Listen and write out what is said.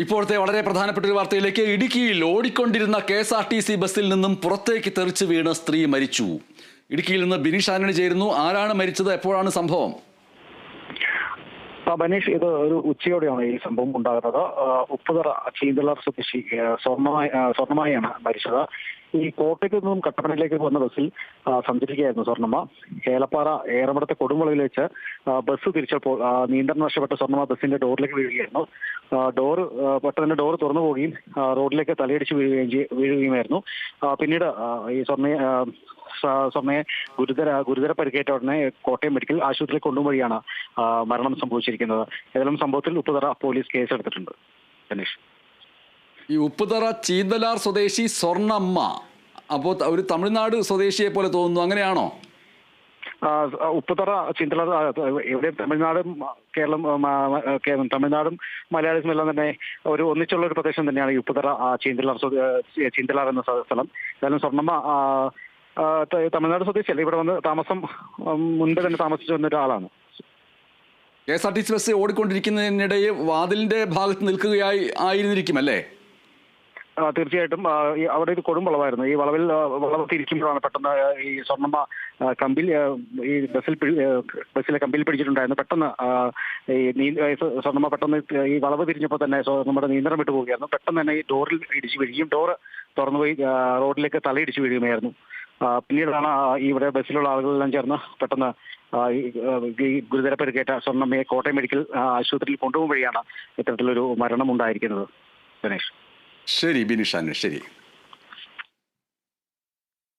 ഇപ്പോഴത്തെ വളരെ പ്രധാനപ്പെട്ട ഒരു വാർത്തയിലേക്ക് ഇടുക്കിയിൽ ഓടിക്കൊണ്ടിരുന്ന K S R T C ബസ്സിൽ നിന്നും പുറത്തേക്ക് തെറിച്ച് വീണ് സ്ത്രീ മരിച്ചു. ഇടുക്കിയിൽ നിന്ന് ബിനിഷാനണി ചേരുന്നു. ആരാണ് മരിച്ചത്? എപ്പോഴാണ് സംഭവം? ബനീഷ് ഇത് ഒരു ഉച്ചയോടെയാണ് ഈ സംഭവം ഉണ്ടാകുന്നത്. ഉപ്പുതറ ചീന്തളർ സ്വദേശി സ്വർണമായി സ്വർണമായാണ് മരിച്ചത്. ഈ കോട്ടയ്ക്ക് നിന്നും കട്ടപ്പനയിലേക്ക് പോകുന്ന ബസ്സിൽ സഞ്ചരിക്കുകയായിരുന്നു സ്വർണമ്മ ഏലപ്പാറ ഏറമടത്തെ കൊടുമുളയിൽ വെച്ച് ബസ് തിരിച്ചപ്പോൾ നിയന്ത്രണം നഷ്ടപ്പെട്ട സ്വർണമ്മ ബസ്സിന്റെ ഡോറിലേക്ക് വീഴുകയായിരുന്നു. ഡോർ പെട്ടെന്ന് ഡോർ തുറന്നു പോവുകയും റോഡിലേക്ക് തലയടിച്ച് വീഴുകയും വീഴുകയുമായിരുന്നു. പിന്നീട് ഈ സ്വർണയെ ആ, സ- സ്വർണയെ ഗുരുതര ഗുരുതര പരിക്കേറ്റ ഉടനെ കോട്ടയം മെഡിക്കൽ ആശുപത്രിയിൽ കൊണ്ടുപോയാണ് മരണം സംഭവിച്ചിരിക്കുന്നത്. ഏതെങ്കിലും സംഭവത്തിൽ ഉപ്പുതറ പോലീസ് കേസെടുത്തിട്ടുണ്ട്. ഗണേഷ് ഈ ഉപ്പുതറ ചീന്തലാർ സ്വദേശി സ്വർണമ്മ അപ്പോൾ ഒരു തമിഴ്നാട് സ്വദേശിയെ പോലെ തോന്നുന്നു. അങ്ങനെയാണോ? ഉപ്പുതറ ചിന്തള എവിടെ തമിഴ്നാടും കേരളം തമിഴ്നാടും മലയാളിസും എല്ലാം തന്നെ ഒരു ഒന്നിച്ചുള്ള ഒരു പ്രദേശം തന്നെയാണ് ഈ ഉപ്പുതറ ചീന്തലാർ ചീന്തലാർ എന്ന സ്ഥലം. എന്തായാലും സ്വർണമ്മ തമിഴ്നാട് സ്വദേശിയല്ല. ഇവിടെ വന്ന് താമസം മുൻപ് തന്നെ താമസിച്ചു വന്ന ഒരാളാണ്. K S R T C bus ഓടിക്കൊണ്ടിരിക്കുന്നതിനിടയിൽ വാതിലിന്റെ ഭാഗത്ത് നിൽക്കുകയായി ആയിരുന്നിരിക്കും അല്ലേ? തീർച്ചയായിട്ടും. അവിടെ ഒരു കൊടും വളവായിരുന്നു. ഈ വളവിൽ വളവ് തിരിക്കുമ്പോഴാണ് പെട്ടെന്ന് ഈ സ്വർണമ്മ കമ്പിൽ ഈ ബസ്സിൽ ബസ്സിലെ കമ്പിൽ പിടിച്ചിട്ടുണ്ടായിരുന്നു. പെട്ടെന്ന് ഈ സ്വർണമ്മ പെട്ടെന്ന് ഈ വളവ് തിരിഞ്ഞപ്പോൾ തന്നെ നമ്മുടെ നിയന്ത്രണം വിട്ടു പോവുകയായിരുന്നു പെട്ടെന്ന് തന്നെ ഈ ഡോറിൽ ഇടിച്ചു വീഴുകയും ഡോറ് തുറന്നുപോയി റോഡിലേക്ക് തലയിടിച്ച് വീഴുകയായിരുന്നു പിന്നീടാണ് ഇവിടെ ബസ്സിലുള്ള ആളുകളെല്ലാം ചേർന്ന് പെട്ടെന്ന് ഗുരുതര പരിക്കേറ്റ സ്വർണമ്മയെ കോട്ടയം മെഡിക്കൽ ആശുപത്രിയിൽ കൊണ്ടുപോകുമ്പോഴാണ് ഇത്തരത്തിലൊരു മരണം ഉണ്ടായിരിക്കുന്നത് ഗണേഷ്. ശരി ബിനിഷാന് ശരി.